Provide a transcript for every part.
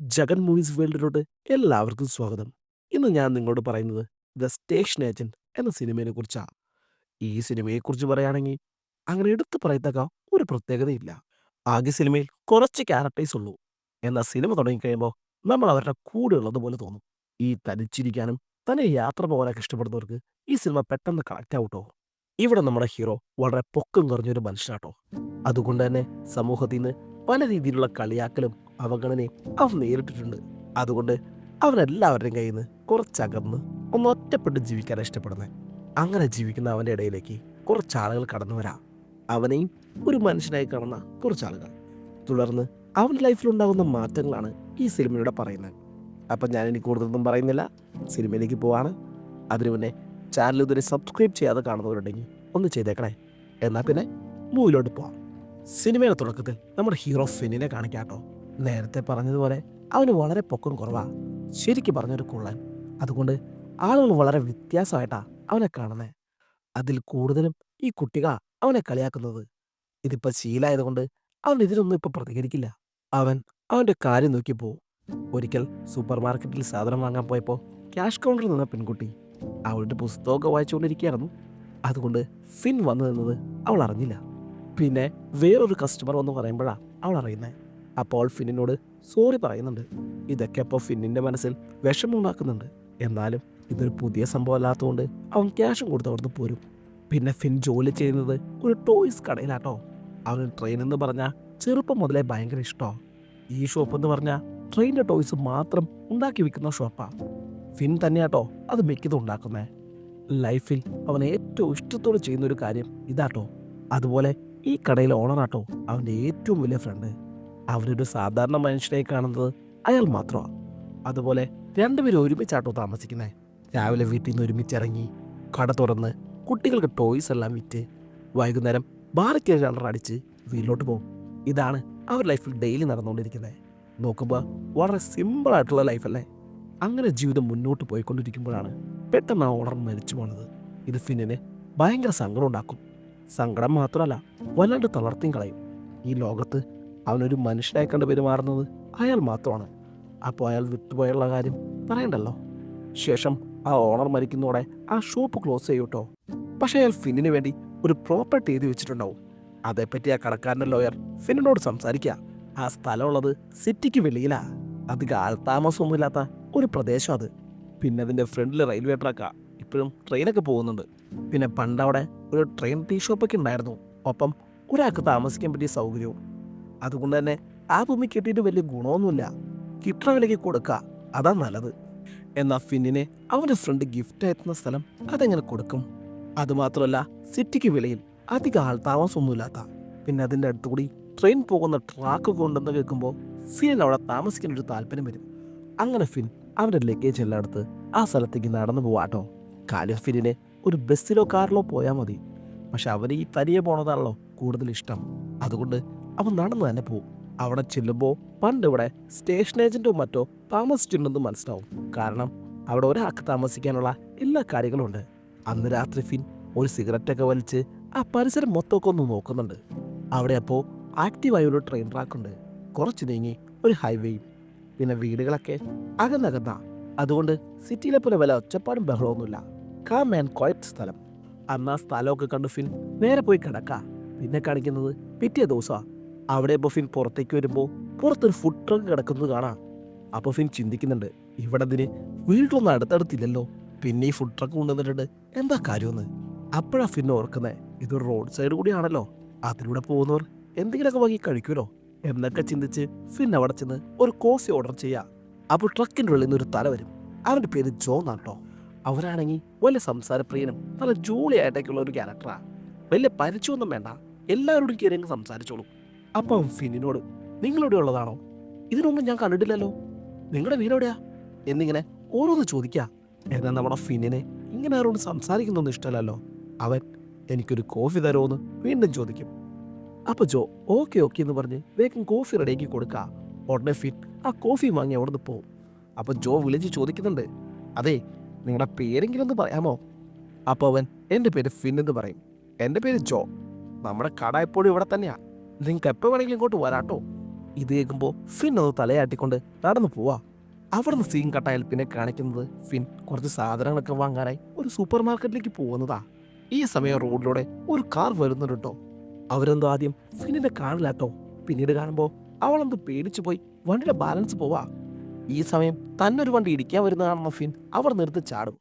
Jagan movies വേൾഡിലോട്ട് എല്ലാവർക്കും സ്വാഗതം. ഇന്ന് ഞാൻ നിങ്ങളോട് പറയുന്നത് ദ സ്റ്റേഷൻ ഏജന്റ് എന്ന സിനിമയെ കുറിച്ചാണ് ഈ സിനിമയെക്കുറിച്ച് പറയുകയാണെങ്കിൽ അങ്ങനെ എടുത്തു പറയത്തക്ക ഒരു പ്രത്യേകതയില്ല. ആകെ സിനിമയിൽ കുറച്ച് ക്യാരക്ടേഴ്സ് ഉള്ളൂ. എന്നാൽ സിനിമ തുടങ്ങിക്കഴിയുമ്പോൾ നമ്മൾ അവരുടെ കൂടെ ഉള്ളതുപോലെ തോന്നും. ഈ തനിച്ചിരിക്കാനും തന്നെ യാത്ര പോകാനൊക്കെ ഇഷ്ടപ്പെടുന്നവർക്ക് ഈ സിനിമ പെട്ടെന്ന് കണക്റ്റ് ആവട്ടോ. ഇവിടെ നമ്മുടെ ഹീറോ വളരെ പൊക്കം കുറഞ്ഞൊരു മനുഷ്യനാട്ടോ. അതുകൊണ്ട് തന്നെ സമൂഹത്തിൽ നിന്ന് പല രീതിയിലുള്ള കളിയാക്കലും അവഗണനയും അവൻ നേരിട്ടിട്ടുണ്ട്. അതുകൊണ്ട് അവനെല്ലാവരുടെയും കയ്യിൽ നിന്ന് കുറച്ചകന്ന് ഒന്ന് ഒറ്റപ്പെട്ട് ജീവിക്കാൻ ഇഷ്ടപ്പെടുന്നത് അങ്ങനെ ജീവിക്കുന്ന അവന്റെ ഇടയിലേക്ക് കുറച്ച് ആളുകൾ കടന്നു വരാം. അവനെയും ഒരു മനുഷ്യനായി കാണുന്ന കുറച്ച് ആളുകൾ തുടർന്ന് അവന്റെ ലൈഫിലുണ്ടാകുന്ന മാറ്റങ്ങളാണ് ഈ സിനിമയിലൂടെ പറയുന്നത്. അപ്പം ഞാൻ ഇനി കൂടുതലൊന്നും പറയുന്നില്ല. സിനിമയിലേക്ക് പോവാണ്. അതിനു മുന്നേ ചാനൽ ഇതുവരെ സബ്സ്ക്രൈബ് ചെയ്യാതെ കാണുന്നവരുണ്ടെങ്കിൽ ഒന്ന് ചെയ്തേക്കണേ. എന്നാൽ പിന്നെ മൂവിലോട്ട് പോവാം. സിനിമയുടെ തുടക്കത്തിൽ നമ്മുടെ ഹീറോ ഫിന്നിനെ കാണിക്കാട്ടോ നേരത്തെ പറഞ്ഞതുപോലെ അവന് വളരെ പൊക്കം കുറവാണ് ശരിക്കും പറഞ്ഞൊരു കുള്ളൻ. അതുകൊണ്ട് ആളുകൾ വളരെ വ്യത്യാസമായിട്ടാണ് അവനെ കാണുന്നത് അതിൽ കൂടുതലും ഈ കുട്ടിക അവനെ കളിയാക്കുന്നത്. ഇതിപ്പോൾ ശീലായതുകൊണ്ട് അവൻ ഇതിനൊന്നും ഇപ്പോൾ പ്രതികരിക്കില്ല. അവൻ അവന്റെ കാര്യം നോക്കി പോവും ഒരിക്കൽ സൂപ്പർ മാർക്കറ്റിൽ സാധനം വാങ്ങാൻ പോയപ്പോൾ ക്യാഷ് കൗണ്ടറിൽ നിന്ന പെൺകുട്ടി അവളുടെ പുസ്തകമൊക്കെ വായിച്ചുകൊണ്ടിരിക്കുകയായിരുന്നു. അതുകൊണ്ട് സിൻ വന്നു നിന്നത് അവൾ അറിഞ്ഞില്ല. പിന്നെ വേറൊരു കസ്റ്റമർ വന്ന് പറയുമ്പോഴാണ് അവൾ അറിയുന്നത് അപ്പോൾ ഫിന്നിനോട് സോറി പറയുന്നുണ്ട്. ഇതൊക്കെ അപ്പോൾ ഫിന്നിന്റെ മനസ്സിൽ വിഷമമുണ്ടാക്കുന്നുണ്ട്. എന്നാലും ഇതൊരു പുതിയ സംഭവം അല്ലാത്തതുകൊണ്ട് അവൻ ക്യാഷും കൊടുത്ത് അവിടുന്ന് പോരും. പിന്നെ ഫിൻ ജോലി ചെയ്യുന്നത് ഒരു ടോയ്സ് കടയിലാട്ടോ. അവന് ട്രെയിൻ എന്ന് പറഞ്ഞാൽ ചെറുപ്പം മുതലേ ഭയങ്കര ഇഷ്ടമാണ് ഈ ഷോപ്പ് എന്ന് പറഞ്ഞാൽ ട്രെയിനിന്റെ ടോയ്സ് മാത്രം ഉണ്ടാക്കി വിൽക്കുന്ന ഷോപ്പാണ് ഫിൻ തന്നെയാട്ടോ അത് മിക്കതും ഉണ്ടാക്കുന്നത് ലൈഫിൽ അവൻ ഏറ്റവും ഇഷ്ടത്തോടെ ചെയ്യുന്ന ഒരു കാര്യം ഇതാട്ടോ. അതുപോലെ ഈ കടയിലെ ഓണറാട്ടോ അവന്റെ ഏറ്റവും വലിയ ഫ്രണ്ട് അവരൊരു സാധാരണ മനുഷ്യരെ കാണുന്നത് അയാൾ മാത്രമാണ്. അതുപോലെ രണ്ടുപേരും ഒരുമിച്ചാട്ടോ താമസിക്കുന്നത് രാവിലെ വീട്ടിൽ നിന്ന് ഒരുമിച്ചിറങ്ങി കട തുറന്ന് കുട്ടികൾക്ക് ടോയ്സ് എല്ലാം വിറ്റ് വൈകുന്നേരം ബാറയ്ക്ക് അടിച്ച് വീട്ടിലോട്ട് പോകും. ഇതാണ് അവർ ലൈഫിൽ ഡെയിലി നടന്നുകൊണ്ടിരിക്കുന്നത്. നോക്കുമ്പോൾ വളരെ സിമ്പിളായിട്ടുള്ള ലൈഫല്ലേ അങ്ങനെ ജീവിതം മുന്നോട്ട് പോയിക്കൊണ്ടിരിക്കുമ്പോഴാണ് പെട്ടെന്ന് ആ ഓണർ മരിച്ചു പോണത്. ഇത് ഫിന്നിന് ഭയങ്കര സങ്കടം ഉണ്ടാക്കും. സങ്കടം മാത്രമല്ല വല്ലാണ്ട് തളർത്തിയും കളയും. ഈ ലോകത്ത് അവനൊരു മനുഷ്യനായി കണ്ട് പെരുമാറുന്നത് അയാൾ മാത്രമാണ്. അപ്പോൾ അയാൾ വിട്ടുപോയുള്ള കാര്യം പറയണ്ടല്ലോ? ശേഷം ആ ഓണർ മരിക്കുന്നതോടെ ആ ഷോപ്പ് ക്ലോസ് ചെയ്യൂട്ടോ? പക്ഷേ അയാൾ ഫിന്നിന് വേണ്ടി ഒരു പ്രോപ്പർട്ടി എഴുതി വെച്ചിട്ടുണ്ടാവും. അതേപ്പറ്റി ആ കടക്കാരന്റെ ലോയർ ഫിന്നിനോട് സംസാരിക്കുക. ആ സ്ഥലമുള്ളത് സിറ്റിക്ക് വെളിയിലാണ് അത് ആൾതാമസമൊന്നുമില്ലാത്ത ഒരു പ്രദേശം അത്. പിന്നെ അതിന്റെ ഫ്രണ്ടിൽ റെയിൽവേ ട്രാക്കാ. ഇപ്പോഴും ട്രെയിനൊക്കെ പോകുന്നുണ്ട്. പിന്നെ പണ്ടവിടെ ഒരു ട്രെയിൻ ടീ ഷോപ്പൊക്കെ ഉണ്ടായിരുന്നു. ഒപ്പം ഒരാൾക്ക് താമസിക്കാൻ പറ്റിയ സൗകര്യവും അതുകൊണ്ട് തന്നെ ആ ഭൂമി കിട്ടിയിട്ട് വലിയ ഗുണമൊന്നുമില്ല. കിട്ടണ വിലയ്ക്ക് കൊടുക്കുക അതാ നല്ലത്. എന്നാൽ ഫിന്നിനെ അവന്റെ ഫ്രണ്ട് ഗിഫ്റ്റ് എത്തുന്ന സ്ഥലം അതെങ്ങനെ കൊടുക്കും? അതുമാത്രമല്ല സിറ്റിക്ക് വെളിയിൽ അധികം ആൾ താമസമൊന്നുമില്ലാത്ത പിന്നെ അതിന്റെ അടുത്തുകൂടി ട്രെയിൻ പോകുന്ന ട്രാക്ക് കൊണ്ടെന്ന് കേൾക്കുമ്പോൾ ഫിന്നിന് അവിടെ താമസിക്കാൻ ഒരു താല്പര്യം വരും. അങ്ങനെ ഫിൻ അവന്റെ ലഗേജ് എല്ലാം എടുത്ത് ആ സ്ഥലത്തേക്ക് നടന്നു പോവാട്ടോ ഫിന്നിനെ ഒരു ബസ്സിലോ കാറിലോ പോയാൽ മതി. പക്ഷെ അവന് ഈ തനിയെ പോണതാണല്ലോ കൂടുതൽ ഇഷ്ടം. അതുകൊണ്ട് അവൻ നടന്നു തന്നെ പോവും. അവിടെ ചെല്ലുമ്പോൾ പണ്ട് ഇവിടെ സ്റ്റേഷൻ ഏജന്റോ മറ്റോ താമസിച്ചിട്ടുണ്ടെന്ന് മനസ്സിലാവും. കാരണം അവിടെ ഒരാൾക്ക് താമസിക്കാനുള്ള എല്ലാ കാര്യങ്ങളും ഉണ്ട്. അന്ന് രാത്രി ഫിൻ ഒരു സിഗരറ്റൊക്കെ വലിച്ച് ആ പരിസരം മൊത്തമൊക്കെ ഒന്ന് നോക്കുന്നുണ്ട്. അവിടെ അപ്പോൾ ആക്റ്റീവായ ഒരു ട്രെയിൻ ട്രാക്കുണ്ട് കുറച്ച് നീങ്ങി ഒരു ഹൈവേയും പിന്നെ വീടുകളൊക്കെ അകന്നകന്ന. അതുകൊണ്ട് സിറ്റിയിലെ പോലെ വല്ല ഒച്ചപ്പാടും ബഹളമൊന്നുമില്ല. കാം ആൻഡ് ക്വയറ്റ് സ്ഥലം. അന്ന് ആ സ്ഥലമൊക്കെ കണ്ട് ഫിൻ നേരെ പോയി കിടക്ക. പിന്നെ കാണിക്കുന്നത് പിറ്റേ ദിവസമാണ് അവിടെ അപ്പോൾ ഫിൻ പുറത്തേക്ക് വരുമ്പോൾ പുറത്തൊരു ഫുഡ് ട്രക്ക് കിടക്കുന്നത് കാണാം. അപ്പോൾ ഫിൻ ചിന്തിക്കുന്നുണ്ട് ഇവിടെ ഇതിന് വീട്ടിലൊന്നും അടുത്തടുത്തില്ലല്ലോ. പിന്നെ ഈ ഫുഡ് ട്രക്ക് കൊണ്ടുവന്നിട്ടുണ്ട് എന്താ കാര്യമെന്ന്. അപ്പോഴാ ഫിൻ ഓർക്കുന്നത് ഇതൊരു റോഡ് സൈഡ് കൂടിയാണല്ലോ. അതിലൂടെ പോകുന്നവർ എന്തെങ്കിലുമൊക്കെ വാങ്ങി കഴിക്കുമല്ലോ. എന്നൊക്കെ ചിന്തിച്ച് ഫിൻ അവിടെ ചെന്ന് ഒരു കോഫി ഓർഡർ ചെയ്യാം. അപ്പോൾ ട്രക്കിന്റെ ഉള്ളിൽ നിന്ന് ഒരു തല വരും. അവന്റെ പേര് ജോ നാട്ടോ അവരാണെങ്കിൽ വലിയ സംസാരപ്രിയനും നല്ല ജോളിയായിട്ടൊക്കെയുള്ള ഒരു ക്യാരക്ടറാണ് വലിയ പരിചയമൊന്നും വേണ്ട. എല്ലാവരോടും കയറി സംസാരിച്ചോളൂ. അപ്പം ഫിന്നിനോട് നിങ്ങളിവിടെ ഉള്ളതാണോ ഇതിനൊന്നും ഞാൻ കണ്ടിട്ടില്ലല്ലോ. നിങ്ങളുടെ വീടെവിടെയാ? എന്നിങ്ങനെ ഓരോന്ന് ചോദിക്കുക എന്നാൽ നമ്മുടെ ഫിന്നിനെ ഇങ്ങനെ ആരോട് സംസാരിക്കുന്നൊന്നും ഇഷ്ടമല്ലല്ലോ. അവൻ എനിക്കൊരു കോഫി തരുമോന്ന് വീണ്ടും ചോദിക്കും. അപ്പൊ ജോ ഓക്കെ ഓക്കെ എന്ന് പറഞ്ഞ് വേഗം കോഫി റെഡിയാക്കി കൊടുക്കുക ഉടനെ ഫിൻ ആ കോഫി വാങ്ങി അവിടുന്ന് പോകും അപ്പൊ ജോ വിളിച്ച് ചോദിക്കുന്നുണ്ട്. അതെ നിങ്ങളുടെ പേരെങ്കിലും ഒന്ന് പറയാമോ? അപ്പോൾ അവൻ എന്റെ പേര് ഫിൻ എന്ന് പറയും. എന്റെ പേര് ജോ. നമ്മുടെ കട എപ്പോഴും ഇവിടെ തന്നെയാ. നിങ്ങൾക്ക് എപ്പോൾ വേണമെങ്കിലും ഇങ്ങോട്ട് വരാട്ടോ. ഇത് കേൾക്കുമ്പോൾ ഫിൻ ഒന്ന് തലയാട്ടിക്കൊണ്ട് നടന്നു പോവാ. അവിടുന്ന് സീൻ കട്ടായാൽ പിന്നെ കാണിക്കുന്നത് ഫിൻ കുറച്ച് സാധനങ്ങളൊക്കെ വാങ്ങാനായി ഒരു സൂപ്പർ മാർക്കറ്റിലേക്ക് പോകുന്നതാ. ഈ സമയം റോഡിലൂടെ ഒരു കാർ വരുന്നുണ്ട്. അവരെന്തോ ആദ്യം ഫിന്നിനെ കാറിലാട്ടോ പിന്നീട് കാണുമ്പോൾ അവളെന്തോ പേടിച്ചു പോയി. വണ്ടിയുടെ ബാലൻസ് പോവാ. ഈ സമയം തന്നൊരു വണ്ടി ഇടിക്കാൻ വരുന്നതാണെന്ന ഫിൻ അവർ നിർത്തി ചാടും.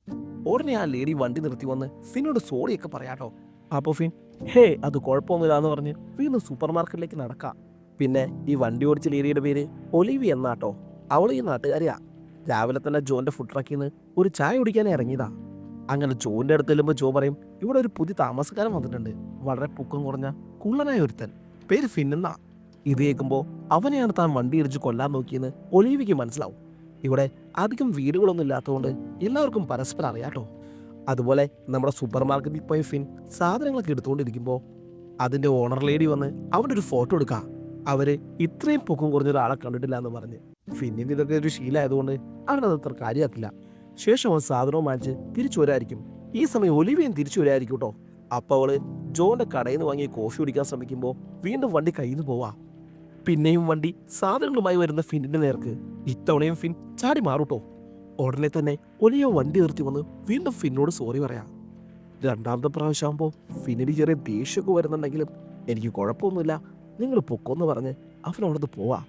ഉടനെ ആ ലേഡി വണ്ടി നിർത്തി വന്ന് ഫിന്നോട് സോറിയൊക്കെ പറയാട്ടോ. അപ്പോൾ ഫിൻ ഹേ അത് കുഴപ്പമൊന്നുമില്ല എന്ന് പറഞ്ഞ് വീണ്ടും സൂപ്പർ മാർക്കറ്റിലേക്ക് നടക്കാം. പിന്നെ ഈ വണ്ടി ഓടിച്ച ലേരിയുടെ പേര് ഒലിവി എന്നാട്ടോ. അവൾ ഈ നാട്ടുകാരിയാ. രാവിലെ തന്നെ ജോന്റെ ഫുഡ് ട്രക്കിൽ നിന്ന് ഒരു ചായ കുടിക്കാൻ ഇറങ്ങിയതാ. അങ്ങനെ ജോന്റെ അടുത്ത് ചെല്ലുമ്പോൾ ജോ പറയും ഇവിടെ ഒരു പുതിയ താമസക്കാരൻ വന്നിട്ടുണ്ട്. വളരെ പൊക്കം കുറഞ്ഞ കുള്ളനായ ഒരുത്തൻ. പേര് ഫിന്നാ ഇത് കേൾക്കുമ്പോൾ അവനെയാണ് താൻ വണ്ടി ഇടിച്ച് കൊല്ലാൻ നോക്കിയെന്ന് ഒലീവിക്ക് മനസ്സിലാവും. ഇവിടെ അധികം വീടുകളൊന്നും ഇല്ലാത്തതുകൊണ്ട് എല്ലാവർക്കും പരസ്പരം അറിയാട്ടോ. അതുപോലെ നമ്മുടെ സൂപ്പർ മാർക്കറ്റിൽ പോയ ഫിൻ സാധനങ്ങളൊക്കെ എടുത്തുകൊണ്ടിരിക്കുമ്പോൾ അതിന്റെ ഓണർ ലേഡി വന്ന് അവന്റെ ഒരു ഫോട്ടോ എടുക്കുക അവർ ഇത്രയും പൊക്കം കുറഞ്ഞ ഒരാളെ കണ്ടിട്ടില്ല എന്ന് പറഞ്ഞ്. ഫിന്നിന്റെ ഇതൊക്കെ ഒരു ശീലമായതുകൊണ്ട് അവനത് അത്ര കാര്യമാക്കില്ല. ശേഷം അവൻ സാധനവും വാങ്ങിച്ച് തിരിച്ചു വരായിരിക്കും ഈ സമയം ഒലിവിയും തിരിച്ചു വരായിരിക്കും കേട്ടോ അപ്പോൾ അവൾ ജോന്റെ കടയിൽ നിന്ന് വാങ്ങി കോഫി കുടിക്കാൻ ശ്രമിക്കുമ്പോൾ വീണ്ടും വണ്ടി കയ്യിൽ നിന്ന് പോവാ. പിന്നെയും വണ്ടി സാധനങ്ങളുമായി വരുന്ന ഫിന്നിന്റെ നേർക്ക് ഇത്തവണയും ഫിൻ ചാടി മാറൂട്ടോ ഉടനെ തന്നെ ഒലിയോ വണ്ടി നിർത്തി വന്ന് വീണ്ടും ഫിന്നോട് സോറി പറയാം. രണ്ടാമത്തെ പ്രാവശ്യം ആകുമ്പോൾ ഫിന്നിന് ചെറിയ ദേഷ്യമൊക്കെ വരുന്നുണ്ടെങ്കിലും എനിക്ക് കുഴപ്പമൊന്നുമില്ല. നിങ്ങൾ പൊക്കോന്ന് പറഞ്ഞ് അവൻ അവിടുന്ന് പോവാ.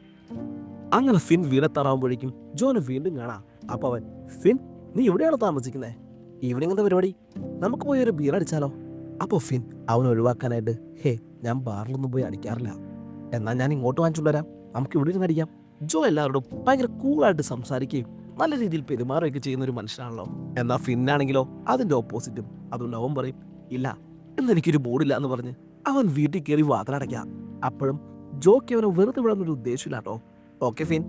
അങ്ങനെ ഫിൻ വീണത്താറാകുമ്പോഴേക്കും ജോനെ വീണ്ടും കാണാം. അപ്പോൾ അവൻ ഫിൻ നീ എവിടെയാണ് താമസിക്കുന്നത് ഈവനിങ് എന്താ പരിപാടി? നമുക്ക് പോയി ഒരു ബീർ അടിച്ചാലോ? അപ്പോൾ ഫിൻ അവൻ ഒഴിവാക്കാനായിട്ട് ഹേ ഞാൻ ബാറിലൊന്നും പോയി അടിക്കാറില്ല. എന്നാൽ ഞാൻ ഇങ്ങോട്ട് വാങ്ങിച്ചുകൊണ്ടുവരാം നമുക്ക് ഇവിടെ ഇരുന്ന് അടിക്കാം. ജോ എല്ലാവരോടും ഭയങ്കര കൂളായിട്ട് സംസാരിക്കുകയും നല്ല രീതിയിൽ പെരുമാറുകയൊക്കെ ചെയ്യുന്ന ഒരു മനുഷ്യനാണല്ലോ. എന്നാൽ ഫിന്നാണെങ്കിലോ അതിന്റെ ഓപ്പോസിറ്റും അതുകൊണ്ട് അവൻ പറയും ഇല്ല എന്നെനിക്കൊരു ബോർഡില്ല എന്ന് പറഞ്ഞ് അവൻ വീട്ടിൽ കയറി വാതിലടയ്ക്കാം അപ്പോഴും ജോക്ക് അവനെ വെറുതെ വിടാനൊരു ഉദ്ദേശമില്ല കേട്ടോ ഓക്കെ ഫിൻ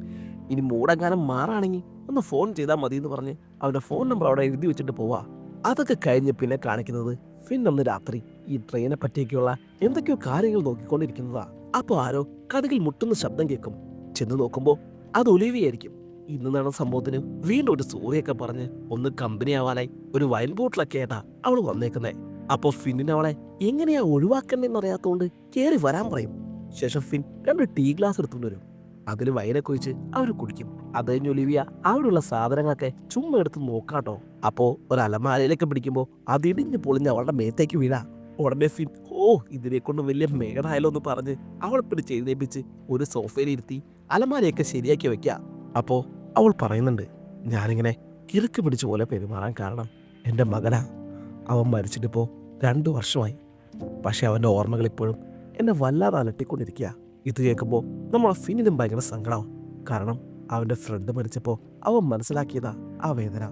ഇനി മൂടങ്ങാനം മാറാണെങ്കിൽ ഒന്ന് ഫോൺ ചെയ്താൽ മതി എന്ന് പറഞ്ഞ് അവന്റെ ഫോൺ നമ്പർ അവിടെ എഴുതി വെച്ചിട്ട് പോവാ. അതൊക്കെ കഴിഞ്ഞ് പിന്നെ കാണിക്കുന്നത് ഫിൻ അന്ന് രാത്രി ഈ ട്രെയിനെ പറ്റിയൊക്കെയുള്ള എന്തൊക്കെയോ കാര്യങ്ങൾ നോക്കിക്കൊണ്ടിരിക്കുന്നതാ. അപ്പോൾ ആരോ കഥകിൽ മുട്ടുന്ന ശബ്ദം കേൾക്കും. ചെന്ന് നോക്കുമ്പോൾ അത് ഒലിവിയായിരിക്കും. ഇന്ന് നടന്ന സംഭവത്തിന് വീണ്ടും ഒരു സൂറിയൊക്കെ പറഞ്ഞ് ഒന്ന് കമ്പനി ആവാനായി ഒരു വൈൻ ബോട്ടിലൊക്കെ ആയിട്ടാ അവൾ വന്നേക്കുന്നേ. അപ്പോൾ ഫിന്നിന് അവളെ എങ്ങനെയാ ഒഴിവാക്കണ്ടെന്ന് അറിയാത്തതുകൊണ്ട് കയറി വരാൻ പറയും. ശേഷം ഫിൻ രണ്ട് ടീ ഗ്ലാസ് എടുത്തുകൊണ്ട് വരും. അതിൽ വൈനൊക്കെ ഒഴിച്ച് അവർ കുടിക്കും. അത് കഴിഞ്ഞ് ഒലിവിയ അവിടെയുള്ള സാധനങ്ങളൊക്കെ ചുമ്മാ എടുത്ത് നോക്കാട്ടോ. അപ്പോ ഒരു അലമാരയിലൊക്കെ പിടിക്കുമ്പോൾ അതിടിഞ്ഞ് പൊളിഞ്ഞ് അവളുടെ മേത്തേക്ക് വീഴാ. ഉടനെ ഫിൻ ഓ ഇതിനെ കൊണ്ട് വലിയ മേടായാലോ എന്ന് പറഞ്ഞ് അവളെ പിന്നെ ചെയ്തേപ്പിച്ച് ഒരു സോഫയിൽ ഇരുത്തി അലമാരയൊക്കെ ശരിയാക്കി വെക്കുക അപ്പോൾ അവൾ പറയുന്നുണ്ട് ഞാനിങ്ങനെ കിറുക്ക് പിടിച്ച പോലെ പെരുമാറാൻ കാരണം എന്റെ മകനാ. അവൻ മരിച്ചിട്ടിപ്പോൾ രണ്ട് വർഷമായി. പക്ഷേ അവന്റെ ഓർമ്മകൾ ഇപ്പോഴും എന്നെ വല്ലാതെ അലട്ടിക്കൊണ്ടിരിക്കുക ഇത് കേൾക്കുമ്പോൾ നമ്മളെ ഫിന്നിനും ഭയങ്കര സങ്കടമാണ് കാരണം അവന്റെ ഫ്രണ്ട് മരിച്ചപ്പോൾ അവൻ മനസ്സിലാക്കിയതാ ആ വേദന.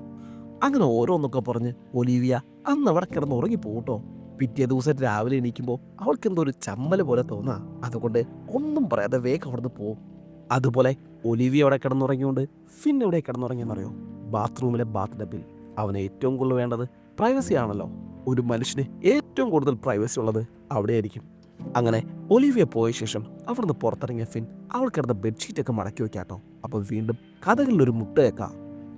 അങ്ങനെ ഓരോന്നൊക്കെ പറഞ്ഞ് ഒലീവിയ അന്ന് അവിടെ കിടന്ന് ഉറങ്ങി പോകട്ടോ പിറ്റേ ദിവസം രാവിലെ എണീക്കുമ്പോൾ അവൾക്ക് എന്തോ ഒരു ചമ്മൽ പോലെ തോന്നാ. അതുകൊണ്ട് ഒന്നും പറയാതെ വേഗം അവിടുന്ന് പോവും. അതുപോലെ ഒലിവിയ അവിടെ കിടന്നുറങ്ങിയോണ്ട് ഫിൻ എവിടെ കിടന്നുറങ്ങിയെന്നറിയോ? ബാത്റൂമിലെ ബാത്ത് ഡബിൽ അവന് ഏറ്റവും കൂടുതൽ വേണ്ടത് പ്രൈവസി ആണല്ലോ. ഒരു മനുഷ്യന് ഏറ്റവും കൂടുതൽ പ്രൈവസി ഉള്ളത് അവിടെയായിരിക്കും. അങ്ങനെ ഒലിവിയ പോയ ശേഷം അവിടുന്ന് പുറത്തിറങ്ങിയ ഫിൻ അവൾ കിടന്ന ബെഡ്ഷീറ്റ് ഒക്കെ മടക്കി വെക്കാട്ടോ. അപ്പോൾ വീണ്ടും കഥകളിൽ ഒരു മുട്ട വെക്കാം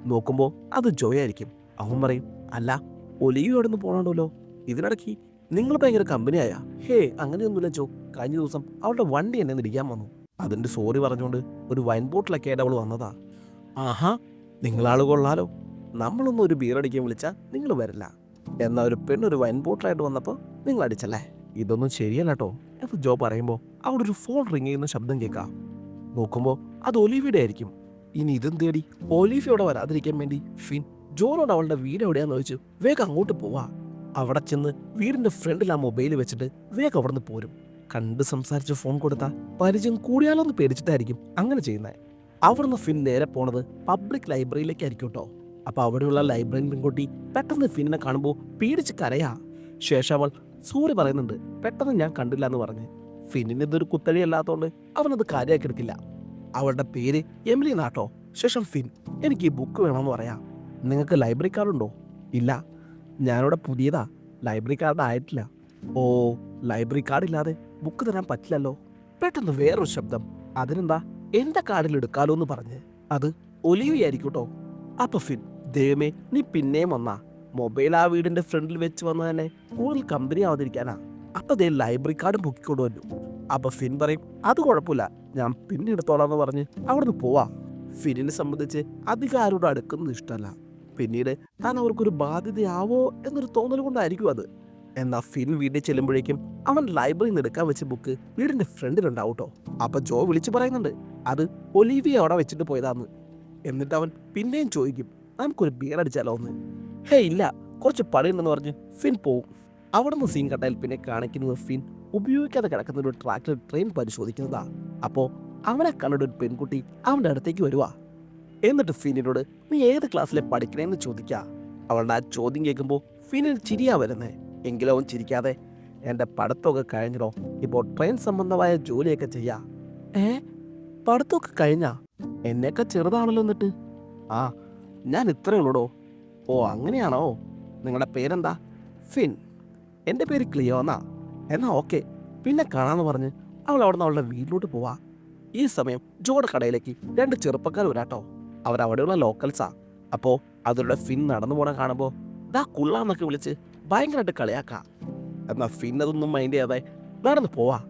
നോക്കുമ്പോൾ അത് ജോയായിരിക്കും. അവൻ പറയും അല്ല ഒലിവി അവിടെ നിന്ന് പോകണമല്ലോ ഇതിനിടയ്ക്ക് നിങ്ങൾ ഭയങ്കര കമ്പനിയായ ഹേ അങ്ങനെയൊന്നുമില്ല ജോ. കഴിഞ്ഞ ദിവസം അവളുടെ വണ്ടി എന്നെ ഇടിക്കാൻ വന്നു. അതിന്റെ സോറി പറഞ്ഞുകൊണ്ട് ഒരു വൈൻ ബോട്ടിലൊക്കെ ആയിട്ട് അവൾ വന്നതാ. ആഹാ. നിങ്ങളാൾ കൊള്ളാലോ. നമ്മളൊന്നും ഒരു ബീർ അടിക്കാൻ വിളിച്ചാൽ നിങ്ങൾ വരില്ല. എന്നാൽ ഒരു പെണ്ണൊരു വൈൻ ബോട്ടിലായിട്ട് വന്നപ്പോൾ നിങ്ങൾ അടിച്ചല്ലേ? ഇതൊന്നും ശരിയല്ല കേട്ടോ എന്ന് ജോ പറയുമ്പോൾ അവിടെ ഒരു ഫോൺ റിങ് ചെയ്യുന്ന ശബ്ദം കേൾക്കാം നോക്കുമ്പോൾ അത് ഒലിവിയുടെ ആയിരിക്കും. ഇനി ഇതും തേടി ഒലീഫയോടെ വരാതിരിക്കാൻ വേണ്ടി ഫിൻ ജോനോട് അവളുടെ വീട് എവിടെയാന്ന് ചോദിച്ചു വേഗം അങ്ങോട്ട് പോവാ. അവിടെ ചെന്ന് വീടിന്റെ ഫ്രണ്ടിൽ ആ മൊബൈൽ വെച്ചിട്ട് വേഗം അവിടെ നിന്ന് പോരും. കണ്ട് സംസാരിച്ച് ഫോൺ കൊടുത്താൽ പരിചയം കൂടിയാലോ എന്ന് പേടിച്ചിട്ടായിരിക്കും അങ്ങനെ ചെയ്യുന്നത് അവിടുന്ന് ഫിൻ നേരെ പോണത് പബ്ലിക് ലൈബ്രറിയിലേക്കായിരിക്കും കേട്ടോ അപ്പൊ അവിടെയുള്ള ലൈബ്രറി പെൺകുട്ടി പെട്ടെന്ന് ഫിന്നിനെ കാണുമ്പോൾ പേടിച്ച് കരയാ. ശേഷം അവൾ സൂര്യ പറയുന്നുണ്ട് പെട്ടെന്ന് ഞാൻ കണ്ടില്ല എന്ന് പറഞ്ഞ്. ഫിന്നിന് ഇതൊരു കുത്തഴി അല്ലാത്തതുകൊണ്ട് അവനത് കാര്യമാക്കി എടുക്കില്ല. അവളുടെ പേര് എമിലി നാട്ടോ ശേഷം ഫിൻ എനിക്ക് ഈ ബുക്ക് വേണമെന്ന് പറയാം. നിങ്ങൾക്ക് ലൈബ്രറി കാർഡ് ഉണ്ടോ? ഇല്ല. ഞാനിവിടെ പുതിയതാ. ലൈബ്രറി കാർഡ് ആയിട്ടില്ല. ഓ ലൈബ്രറി കാർഡ് ഇല്ലാതെ ബുക്ക് തരാൻ പറ്റില്ലല്ലോ. പെട്ടെന്ന് വേറൊരു ശബ്ദം. അതിനെന്താ? എന്റെ കാർഡിൽ എടുക്കാലോ എന്ന് പറഞ്ഞ്. അത് ഒലിവിയായിരിക്കും കേട്ടോ അപ്പൊ ഫിൻ ദൈവമേ നീ പിന്നെയും വന്നാ. മൊബൈൽ ആ വീടിന്റെ ഫ്രണ്ടിൽ വെച്ച് വന്ന തന്നെ കൂടുതൽ കമ്പനി ആവാതിരിക്കാനാ. അപ്പൊ ദേ ലൈബ്രറി കാർഡും പൊക്കിക്കൊണ്ട് വന്നു അപ്പൊ ഫിൻ പറയും അത് കുഴപ്പമില്ല. ഞാൻ പിന്നെ എടുത്തോളാം എന്ന് പറഞ്ഞ് അവിടുന്ന് പോവാ. ഫിനിനെ സംബന്ധിച്ച് അധികം ആരോടും അടുക്കുന്നത് ഇഷ്ടമല്ല പിന്നീട് താൻ അവർക്കൊരു ബാധ്യതയാവോ എന്നൊരു തോന്നൽ കൊണ്ടായിരിക്കും അത്. എന്നാൽ ഫിൻ വീട്ടിൽ ചെല്ലുമ്പോഴേക്കും അവൻ ലൈബ്രറിയിൽ നിന്ന് എടുക്കാൻ വെച്ച ബുക്ക് വീടിന്റെ ഫ്രണ്ടിലുണ്ടാവും കേട്ടോ അപ്പൊ ജോ വിളിച്ചു പറയുന്നുണ്ട് അത് ഒലീവിയ അവിടെ വെച്ചിട്ട് പോയതാന്ന്. എന്നിട്ട് അവൻ പിന്നെയും ചോദിക്കും നമുക്കൊരു ബിയർ അടിച്ചാലോ എന്ന്? ഹേ ഇല്ല കുറച്ച് പണിയുണ്ടെന്ന് പറഞ്ഞ് ഫിൻ പോവും. അവിടെ നിന്ന് സീൻ കട്ടായാൽ പിന്നെ കാണിക്കുന്നത് ഫിൻ ഉപയോഗിക്കാതെ കിടക്കുന്ന ഒരു ട്രാക്ടർ ട്രെയിൻ പരിശോധിക്കുന്നതാ. അപ്പോൾ അവനെ കണ്ടിട്ട് ഒരു പെൺകുട്ടി അവന്റെ അടുത്തേക്ക് വരുവാ. എന്നിട്ട് ഫിനിനോട് നീ ഏത് ക്ലാസ്സിലെ പഠിക്കണേന്ന് ചോദിക്കാ. അവളുടെ ആ ചോദ്യം കേൾക്കുമ്പോൾ ഫിനിന് ചിരിയാ വരുന്നേ. എങ്കിലും അവൻ ചിരിക്കാതെ എന്റെ പഠിത്തമൊക്കെ കഴിഞ്ഞിടോ. ഇപ്പോൾ ട്രെയിൻ സംബന്ധമായ ജോലിയൊക്കെ ചെയ്യാ. ഏ? പഠിത്തമൊക്കെ കഴിഞ്ഞാ? എന്നെയൊക്കെ ചെറുതാണല്ലോ എന്നിട്ട്. ആ ഞാൻ ഇത്രയേ ഉള്ളൂടോ. ഓ അങ്ങനെയാണോ? നിങ്ങളുടെ പേരെന്താ? ഫിൻ. എന്റെ പേര് ക്ലിയോ എന്നാ എന്നാ ഓക്കെ. പിന്നെ കാണാന്ന് പറഞ്ഞ് അവൾ അവിടെ നിന്ന് അവളുടെ വീട്ടിലോട്ട് പോവാ. ഈ സമയം ജോഡ് കടയിലേക്ക് രണ്ട് ചെറുപ്പക്കാർ വരാട്ടോ. അവരവിടെയുള്ള ലോക്കൽസാ അപ്പോൾ അതിലൂടെ ഫിൻ നടന്നു പോണ കാണുമ്പോൾ ദാ കുള്ളാന്നൊക്കെ വിളിച്ച് ഭയങ്കരമായിട്ട് കളിയാക്കാം. എന്നാൽ ഫിന്നതൊന്നും മൈൻഡ് ചെയ്യാതെ നടന്ന് പോവാ.